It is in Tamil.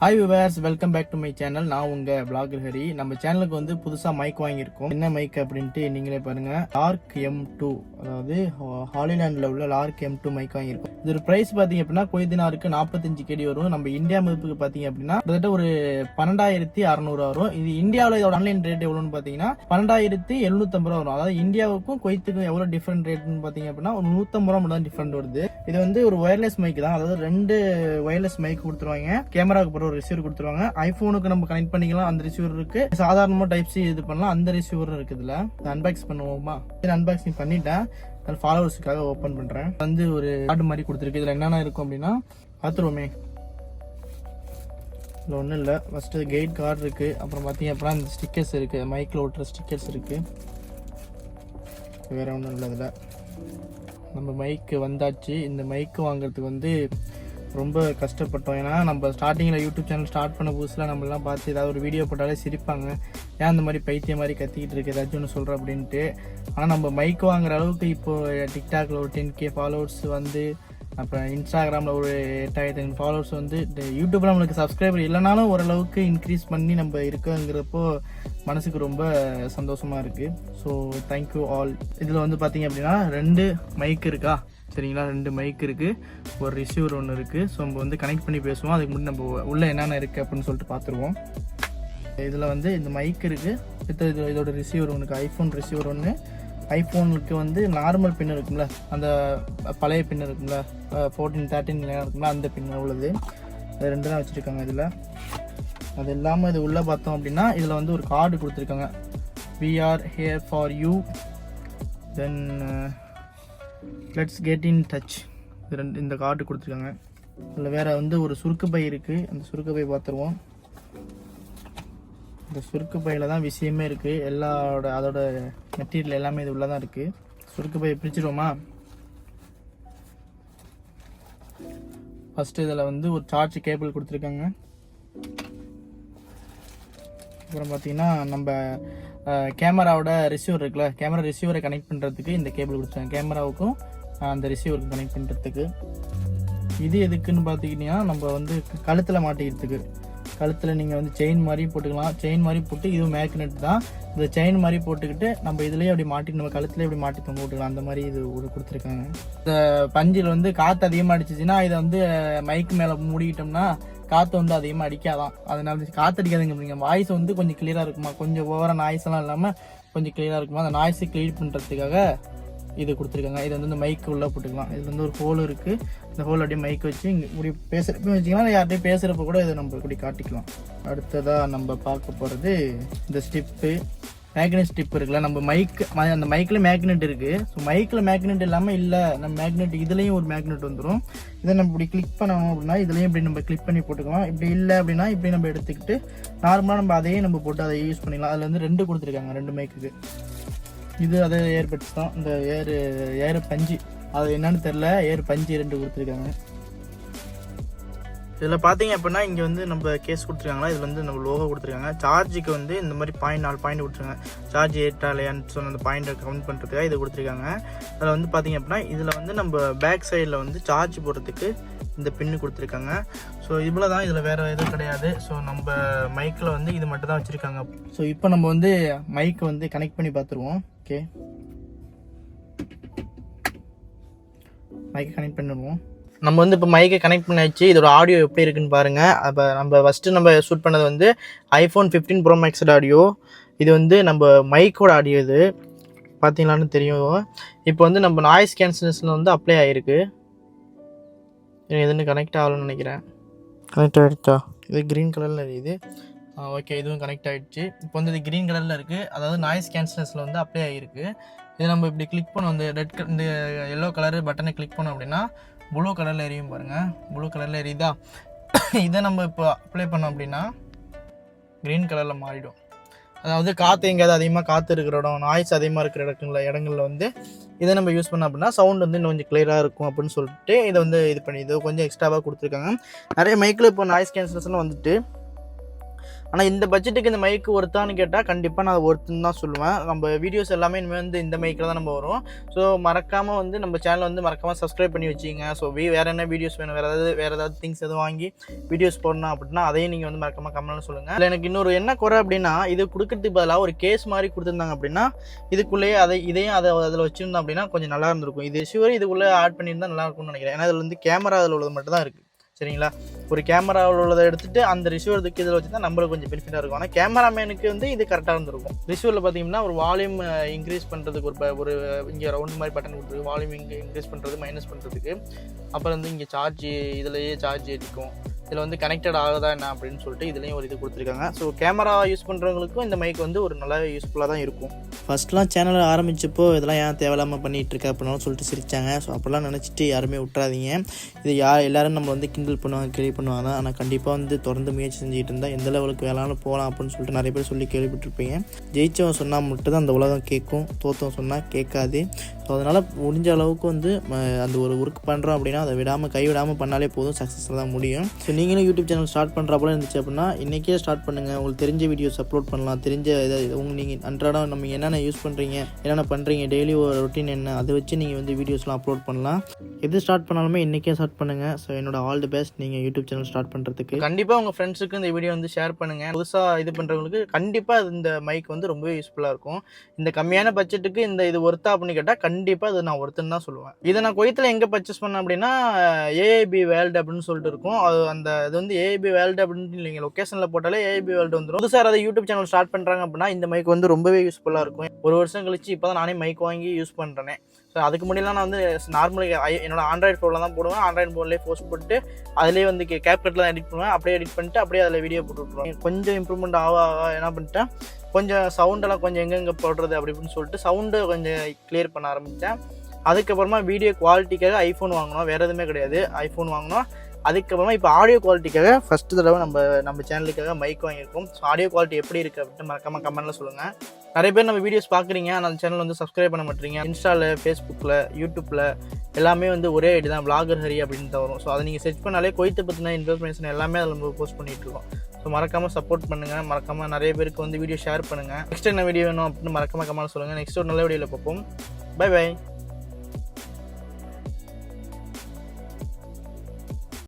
Hi viewers welcome back to my channel நான் உங்க பிளாகர் ஹரி. நம்ம சேனலுக்கு வந்து புதுசா மைக் வாங்கியிருக்கோம். என்ன மைக் அப்படின்ட்டு நீங்களே பாருங்க. லார்க் எம் டூ அதாவது ஹாலிலாண்டில் உள்ள லார்க் எம் டூ மைக் வாங்கியிருக்கோம். இதோட பிரைஸ் பாத்தீங்க அப்படின்னா கொய்தினாருக்கு நாற்பத்தஞ்சு கேடி வரும். நம்ம இந்தியா மதிப்புக்கு பாத்தீங்க அப்படின்னா கிட்டத்தட்ட ஒரு பன்னெண்டாயிரத்தி அறநூறு வரும். இது இந்தியாவில் இதோட ஆன்லைன் ரேட் எவ்வளோன்னு பாத்தீங்கன்னா பன்னெண்டாயிரத்தி எழுநூத்தம்பது ரூபா வரும். அதாவது இந்தியாவுக்கும் கொய்த்துக்கும் எவ்வளவு டிஃபரெண்ட் ரேட்னு பாத்தீங்க அப்படின்னா ஒரு நூத்தம்பது ரூபா மட்டும் தான் டிஃபரெண்ட் வருது. இது வந்து ஒரு ஒயர்லெஸ் மைக் தான். அதாவது ரெண்டு ஒயர்லெஸ் மைக் கொடுத்துருவாங்க. கேமராவுக்கு ஒரு ரிசீவர் கொடுத்துருவாங்க. ஐஃபோனுக்கு நம்ம கனெக்ட் பண்ணிக்கலாம். அந்த ரிசீவர் இருக்கு. சாதாரணமாக டைப் சி இது பண்ணலாம். அந்த ரிசீவர் இருக்குது அன்பாக்ஸ் பண்ணுவோமா? அன்பாக்சிங் பண்ணிட்டேன். அது ஃபாலோவர்ஸுக்காக ஓப்பன் பண்றேன். வந்து ஒரு கார்டு மாதிரி கொடுத்துருக்கு. இதுல என்னென்ன இருக்கும் அப்படின்னா பார்த்துருவோமே இதில் ஒன்றும் இல்லை. ஃபஸ்ட்டு கைட் கார்டு இருக்குது அப்புறம் பார்த்தீங்க அப்படின்னா இந்த ஸ்டிக்கர்ஸ் இருக்குது மைக்கில் ஓட்டுற ஸ்டிக்கர்ஸ் இருக்குது வேறு ஒன்றும் இல்லை இதில். நம்ம மைக்கு வந்தாச்சு. இந்த மைக்கு வாங்குறதுக்கு வந்து ரொம்ப கஷ்டப்பட்டோம். ஏன்னா நம்ம ஸ்டார்டிங்கில் யூடியூப் சேனல் ஸ்டார்ட் பண்ண புதுசில் நம்மளாம் பார்த்து ஏதாவது ஒரு வீடியோ போட்டாலே சிரிப்பாங்க. ஏன் அந்த மாதிரி பைத்தியம் மாதிரி கத்திக்கிட்டு இருக்கு? ஏதாச்சும் ஒன்று சொல்கிற அப்படின்ட்டு. ஆனால் நம்ம மைக் வாங்குற அளவுக்கு இப்போ டிக்டாக்ல ஒரு டென் கே ஃபாலோவர்ஸ் வந்து அப்புறம் இன்ஸ்டாகிராமில் ஒரு எட்டாயிரத்தி ஐநூறு ஃபாலோவர்ஸ் வந்து யூடியூப்பில் நம்மளுக்கு சப்ஸ்கிரைபர் இல்லைனாலும் ஓரளவுக்கு இன்க்ரீஸ் பண்ணி நம்ம இருக்கோங்கிறப்போ மனசுக்கு ரொம்ப சந்தோஷமாக இருக்குது ஸோ தேங்க்யூ ஆல் இதில் வந்து பார்த்தீங்க அப்படின்னா ரெண்டு மைக் இருக்கா? சரிங்களா ரெண்டு மைக் இருக்குது ஒரு ரிசீவர் ஒன்று இருக்குது ஸோ நம்ம வந்து கனெக்ட் பண்ணி பேசுவோம். அதுக்கு முன்னாடி நம்ம உள்ளே என்னென்ன இருக்குது அப்படின்னு சொல்லிட்டு பார்த்துருவோம். இதில் வந்து இந்த மைக் இருக்குது இது இது- இதோட ரிசீவர் ஒன்று ஐஃபோன் ரிசீவர் ஒன்று ஐஃபோனுக்கு வந்து நார்மல் பின் இருக்கும்ல. அந்த பழைய பின் இருக்கும்ல. ஃபோர்டீன் தேர்ட்டின் இருக்கும்ல. அந்த பின் உள்ளது. அது ரெண்டு தான் வச்சுருக்காங்க இதில். அது இல்லாமல் இது உள்ளே பார்த்தோம் அப்படின்னா இதில் வந்து ஒரு கார்டு கொடுத்துருக்காங்க. We are here for you then let's get in touch ரெண்டு இந்த கார்டு கொடுத்துருக்காங்க. இதில் வேறு வந்து ஒரு சுருக்கு பை இருக்குது அந்த சுருக்கு பை பார்த்துருவோம். இந்த சுருக்கு பையில் தான் விஷயமே இருக்குது எல்லாரோட அதோட மெட்டீரியல் எல்லாமே இது உள்ளே தான் இருக்குது சுருக்கு பையை பிரிச்சிருவோமா ஃபஸ்ட்டு இதில் வந்து ஒரு சார்ஜ் கேபிள் கொடுத்துருக்காங்க. அப்புறம் பார்த்தீங்கன்னா நம்ம கேமராவோட ரிசீவர் இருக்குல்ல கேமரா ரிசீவரை கனெக்ட் பண்ணுறதுக்கு இந்த கேபிள் கொடுத்தாங்க கேமராவுக்கும் அந்த ரிசீவருக்கு கனெக்ட் பண்ணுறதுக்கு இது எதுக்குன்னு பார்த்துக்கிட்டிங்கன்னா நம்ம வந்து கழுத்தில் மாட்டிக்கிறதுக்கு. கழுத்தில் நீங்கள் வந்து செயின் மாதிரி போட்டுக்கலாம். செயின் மாதிரி போட்டு இதுவும் மேக்னெட் தான். இந்த செயின் மாதிரி போட்டுக்கிட்டு நம்ம இதுலேயே அப்படி மாட்டி நம்ம கழுத்தில் இப்படி மாட்டி தொங்க விட்டுக்கலாம். அந்த மாதிரி இது ஒரு கொடுத்துருக்காங்க. இந்த பஞ்சில் வந்து காற்று அதிகமாக அடிச்சிச்சின்னா இதை வந்து மைக் மேலே மூடிக்கிட்டோம்னா காற்று வந்து அதிகமாக அடிக்காதான். அதனால காற்று அடிக்காதுங்க அப்படிங்க வாய்ஸ் வந்து கொஞ்சம் கிளியராக இருக்குமா? கொஞ்சம் ஓவராக நாய்ஸ் எல்லாம் இல்லாமல் கொஞ்சம் கிளியராக இருக்குமா? அந்த நாய்ஸை கிளியர் பண்ணுறதுக்காக இது கொடுத்துருக்காங்க. இது வந்து இந்த மைக் உள்ளே போட்டுக்கலாம். இது வந்து ஒரு ஹோல் இருக்குது இந்த ஹோல் அப்படியே மைக் வச்சு இங்கே இப்படி பேசுகிறப்ப வச்சிங்கன்னா யார்கிட்டயும் பேசுகிறப்ப கூட இதை நம்ம இப்படி காட்டிக்கலாம். அடுத்ததாக நம்ம பார்க்க போகிறது இந்த ஸ்டிப்பு மேக்னெட் ஸ்டிப் இருக்குல்ல நம்ம மைக் அந்த மைக்கில் மேக்னெட் இருக்குது ஸோ மைக்கில் மேக்னெட் இல்லாமல் இல்லை நம்ம மேக்னெட் இதுலேயும் ஒரு மேக்னெட் வந்துடும் இதை நம்ம இப்படி கிளிக் பண்ணணும் அப்படின்னா இதுலேயும் இப்படி நம்ம கிளிக் பண்ணி போட்டுக்கலாம். இப்படி இல்லை அப்படின்னா இப்படி நம்ம எடுத்துக்கிட்டு நார்மலாக நம்ம அதையே நம்ம போட்டு அதை யூஸ் பண்ணிக்கலாம். அதில் வந்து ரெண்டு கொடுத்துருக்காங்க ரெண்டு மைக்குக்கு இது அதே ஏற்பட்டு தான். இந்த ஏர் ஏர் பஞ்சு. அது என்னன்னு தெரில ஏர் பஞ்சு ரெண்டு கொடுத்துருக்காங்க. இதில் பார்த்தீங்க அப்படின்னா இங்கே வந்து நம்ம கேஸ் கொடுத்துருக்காங்களா? இதில் வந்து நம்ம லோகோ கொடுத்துருக்காங்க. சார்ஜுக்கு வந்து இந்த மாதிரி பாயிண்ட் நாலு பாயிண்ட் கொடுத்துருக்காங்க. சார்ஜ் ஏற்றா இல்லையான்னு சொன்ன அந்த பாயிண்ட்டை கவுண்ட் பண்ணுறதுக்காக இது கொடுத்துருக்காங்க. அதில் வந்து பார்த்தீங்க அப்படின்னா இதில் வந்து நம்ம பேக் சைடில் வந்து சார்ஜ் போடுறதுக்கு இந்த பின்னு கொடுத்துருக்காங்க. ஸோ இவ்வளோ தான் இதில் வேறு எதுவும் கிடையாது. ஸோ நம்ம மைக்கில் வந்து இது மட்டும் தான் வச்சுருக்காங்க. ஸோ இப்போ நம்ம வந்து மைக்கை வந்து கனெக்ட் பண்ணி பார்த்துருவோம். ஓகே மைக்கை கனெக்ட் பண்ணிடுவோம். நம்ம வந்து இப்போ மைக்கை கனெக்ட் பண்ணியாச்சு இதோட ஆடியோ எப்படி இருக்குன்னு பாருங்க. அப்போ நம்ம ஃபஸ்ட்டு நம்ம ஷூட் பண்ணது வந்து ஐஃபோன் ஃபிஃப்டீன் ப்ரோ மேக்ஸோட ஆடியோ இது வந்து நம்ம மைக்கோட ஆடியோ இது. பார்த்தீங்களான்னு தெரியும். இப்போ வந்து நம்ம நாய்ஸ் கேன்சலேஷன் வந்து அப்ளை ஆகிருக்கு எதுன்னு கனெக்ட் ஆகலன்னு நினைக்கிறேன். கனெக்ட் ஆகிடுச்சா இது க்ரீன் கலரில் இருக்குது. ஓகே இதுவும் கனெக்ட் ஆகிடுச்சு இப்போ வந்து இது க்ரீன் கலரில் இருக்குது அதாவது நாய்ஸ் கேன்சலேஷனில் வந்து அப்ளை ஆகிருக்கு இது நம்ம இப்படி கிளிக் பண்ணோம் இந்த ரெட் இந்த எல்லோ கலர் பட்டனை கிளிக் பண்ணோம் அப்படின்னா ப்ளூ கலரில் எரியும் பாருங்கள் ப்ளூ கலரில் எரியுதா? இதை நம்ம இப்போ அப்ளை பண்ணோம் அப்படின்னா க்ரீன் கலரில் மாறிடும். அதாவது காற்று எங்கேயாவது அதிகமாக காற்று இருக்கிற இடம் நாய்ஸ் அதிகமாக இருக்கிற இடங்கள்ல இடங்கள்ல வந்து இதை நம்ம யூஸ் பண்ணோம் அப்படின்னா சவுண்ட் வந்து இன்னும் கொஞ்சம் கிளியராக இருக்கும் அப்படின்னு சொல்லிட்டு இதை வந்து இது பண்ணி இது கொஞ்சம் எக்ஸ்ட்ராவாக கொடுத்துருக்காங்க. நிறைய மைக்கில் இப்போ நாய்ஸ் கேன்சல்ஸ்லாம் வந்துட்டு ஆனால் இந்த பட்ஜெட்டுக்கு இந்த மைக்கு ஒருத்தான்னு கேட்டால் கண்டிப்பாக நான் ஒருத்துன்னு தான் சொல்லுவேன். நம்ம வீடியோஸ் எல்லாமே இனிமேல் வந்து இந்த மைக்கில் தான் நம்ம வரும். ஸோ மறக்காமல் வந்து நம்ம சேனலை வந்து மறக்காமல் சப்ஸ்கிரைப் பண்ணி வச்சிங்க ஸோ வி வேறு என்ன வீடியோஸ் வேணும்? வேறு ஏதாவது வேறு ஏதாவது திங்ஸ் எதுவும் வாங்கி வீடியோஸ் போடணும் அப்படின்னா அதையும் நீங்கள் வந்து மறக்காமல் கமெண்ட்ல சொல்லுங்கள் இல்லை எனக்கு இன்னொரு என்ன குறை அப்படின்னா இது கொடுக்கறதுக்கு பதிலாக ஒரு கேஸ் மாதிரி கொடுத்துருந்தாங்க அப்படின்னா இதுக்குள்ளேயே அதை இதையும் அதை அதில் வச்சுருந்தோம் அப்படின்னா கொஞ்சம் நல்லா இருந்திருக்கும். இது ஷுவர் இதுக்குள்ளே ஆட் பண்ணியிருந்தா நல்லா இருக்கும்னு நினைக்கிறேன். ஏன்னா இதில் வந்து கேமரா அதில் உள்ளது மட்டும் தான் இருக்குது சரிங்களா? ஒரு கேமராவில் உள்ளதை எடுத்துட்டு அந்த ரிசீவர் தூக்கி இதில் வச்சு தான் நம்மளுக்கு கொஞ்சம் பெனிஃபிட்டாக இருக்கும். ஆனால் கேமராமேனுக்கு வந்து இது கரெக்டாக இருந்திருக்கும். ரிசீவரில் பார்த்தீங்கன்னா ஒரு வால்யூம் இன்க்ரீஸ் பண்ணுறதுக்கு ஒரு ஒரு இங்கே ரவுண்ட் மாதிரி பட்டன் கொடுத்துருக்கு. வால்யூம் இங்கே இன்க்ரீஸ் பண்ணுறது மைனஸ் பண்ணுறதுக்கு அப்புறம் வந்து இங்கே சார்ஜ் இதுலேயே சார்ஜ் ஏற்றிக்கும் இதில் வந்து கனெக்டட் ஆகுதா என்ன அப்படின்னு சொல்லிட்டு இதுலேயும் ஒரு இது கொடுத்துருக்காங்க. ஸோ கேமரா யூஸ் பண்ணுறவங்களுக்கும் இந்த மைக் வந்து ஒரு நல்ல யூஸ்ஃபுல்லாக தான் இருக்கும். ஃபர்ஸ்ட்லாம் சேனல் ஆரம்பிச்சப்போ இதெல்லாம் ஏன் தேவையில்லாமல் பண்ணிகிட்டு இருக்க அப்படின்னாலும் சொல்லிட்டு சிரித்தாங்க ஸோ அப்படிலாம் நினச்சிட்டு யாருமே விட்றாதீங்க இது யார் எல்லாரும் நம்ம வந்து கிண்டல் பண்ணுவாங்க கேள்வி பண்ணுவாங்க. ஆனால் கண்டிப்பாக வந்து தொடர்ந்து முயற்சி செஞ்சுக்கிட்டு இருந்தால் எந்த லெவலுக்கு வேணாலும் போகலாம் அப்படின்னு சொல்லிட்டு நிறைய பேர் சொல்லி கேள்விப்பட்டிருப்பீங்க. ஜெயிச்சவன் சொன்னால் மட்டும் தான் அந்த உலகம் கேட்கும். தோத்தவன் சொன்னால் கேட்காது. ஸோ அதனால் முடிஞ்ச அளவுக்கு வந்து அந்த ஒரு ஒர்க் பண்ணுறோம் அப்படின்னா அதை விடாமல் கைவிடாமல் பண்ணாலே போதும் சக்ஸஸில் தான் முடியும். ஸோ நீங்களும் யூடியூப் சேனல் ஸ்டார்ட் பண்ணுற போல இருந்துச்சு அப்படின்னா இன்றைக்கே ஸ்டார்ட் பண்ணுங்கள் உங்களுக்கு தெரிஞ்ச வீடியோஸ் அப்லோட் பண்ணலாம். தெரிஞ்ச இதை உங்கள் நீங்கள் அன்றாடம் நம்ம என்னென்ன யூஸ் பண்ணுறீங்க என்னென்ன பண்ணுறீங்க டெய்லி ஒரு ரொட்டீன் என்ன அதை வச்சு நீங்கள் வந்து வீடியோஸ்லாம் அப்லோட் பண்ணலாம். எது ஸ்டார்ட் பண்ணாலுமே இன்றைக்கே ஸ்டார்ட் பண்ணுங்கள் ஸோ என்னோட ஆல் தி பெஸ்ட் நீங்கள் யூடியூப் சேனல் ஸ்டார்ட் பண்ணுறதுக்கு கண்டிப்பாக உங்கள் ஃப்ரெண்ட்ஸுக்கு இந்த வீடியோ வந்து ஷேர் பண்ணுங்கள் புதுசாக இது பண்ணுறவங்களுக்கு கண்டிப்பாக இந்த மைக் வந்து ரொம்பவே யூஸ்ஃபுல்லாக இருக்கும். இந்த கம்மியான பட்ஜெட்டுக்கு இந்த இது ஒர்த்தா அப்படின்னு கேட்டால் கண்டிப்பாக அது நான் ஒருத்தன் தான் சொல்லுவேன். இதை நான் குவைத்தில் எங்கே பர்ச்சேஸ் பண்ணேன் அப்படின்னா ஏஐபி வேர்ல்டு அப்படின்னு சொல்லிட்டு இருக்கும். அது அந்த இது வந்து ஏஐபி வேல்டு அப்படின்னு நீங்கள் லொக்கேஷனில் போட்டாலே ஏஐபி வேல்டு வந்துடும் புதுசாக அதை யூடியூப் சேனல் ஸ்டார்ட் பண்ணுறாங்க அப்படின்னா இந்த மைக் வந்து ரொம்பவே யூஸ்ஃபுல்லாக இருக்கும். ஒரு வருஷம் கழிச்சு இப்போ தான் நானே மைக் வாங்கி யூஸ் பண்ணுறேன் ஸோ அதுக்கு முன்னாடிலாம் நான் வந்து நார்மலாக என்னோட ஆண்ட்ராய்டு ஃபோனில் தான் போடுவேன். ஆண்ட்ராய்டு ஃபோன்லேயே போஸ்ட் போட்டு அதிலே வந்து கேப்கட்டில் தான் எடிட் பண்ணுவேன். அப்படியே எடிட் பண்ணிட்டு அப்படியே அதில் வீடியோ போட்டு விட்ருவேன் கொஞ்சம் இம்ப்ரூவ்மெண்ட் ஆக ஆக என்ன பண்ணிட்டேன் கொஞ்சம் சவுண்டெல்லாம் கொஞ்சம் எங்கெங்கே போடுறது அப்படி இப்படின்னு சொல்லிட்டு சவுண்டு கொஞ்சம் கிளியர் பண்ண ஆரம்பித்தேன் அதுக்கப்புறமா வீடியோ குவாலிட்டிக்காக ஐஃபோன் வாங்கினோம். வேறு எதுவுமே கிடையாது. ஐஃபோன் வாங்கினோம். அதுக்கப்புறமா இப்போ ஆடியோ குவாலிட்டிக்காக ஃபஸ்ட்டு தடவை நம்ம நம்ம சேனலுக்காக மைக் வாங்கியிருக்கோம். ஸோ ஆடியோ குவாலிட்டி எப்படி இருக்குது அப்படின்னு மறக்காமல் கமெண்ட்டில் சொல்லுங்கள் நிறைய பேர் நம்ம வீடியோஸ் பார்க்குறீங்க. ஆனால் அந்த சேனல் வந்து சப்ஸ்கிரைப் பண்ண மாட்டீங்க. இன்ஸ்டாவில் ஃபேஸ்புக்கில் யூடியூப்பில் எல்லாமே வந்து ஒரே ஐடி தான் vlogger ஹரி அப்படின்னு தான் வரும். ஸோ அதை நீங்கள் செர்ச் பண்ணாலே கொய்த்தை பற்றின இன்ஃபர்மேஷன் எல்லாமே அதில் நம்ம போஸ்ட் பண்ணிகிட்ருக்கோம் இருக்கோம். ஸோ மறக்காமல் சப்போர்ட் பண்ணுங்கள் மறக்காமல் நிறைய பேருக்கு வந்து வீடியோ ஷேர் பண்ணுங்கள் நெக்ஸ்ட் என்ன வீடியோ வேணும் அப்படின்னு மறக்காம கமெண்ட் சொல்லுங்கள் நெக்ஸ்ட் ஒரு நல்ல வீடியோவில் பார்ப்போம். By by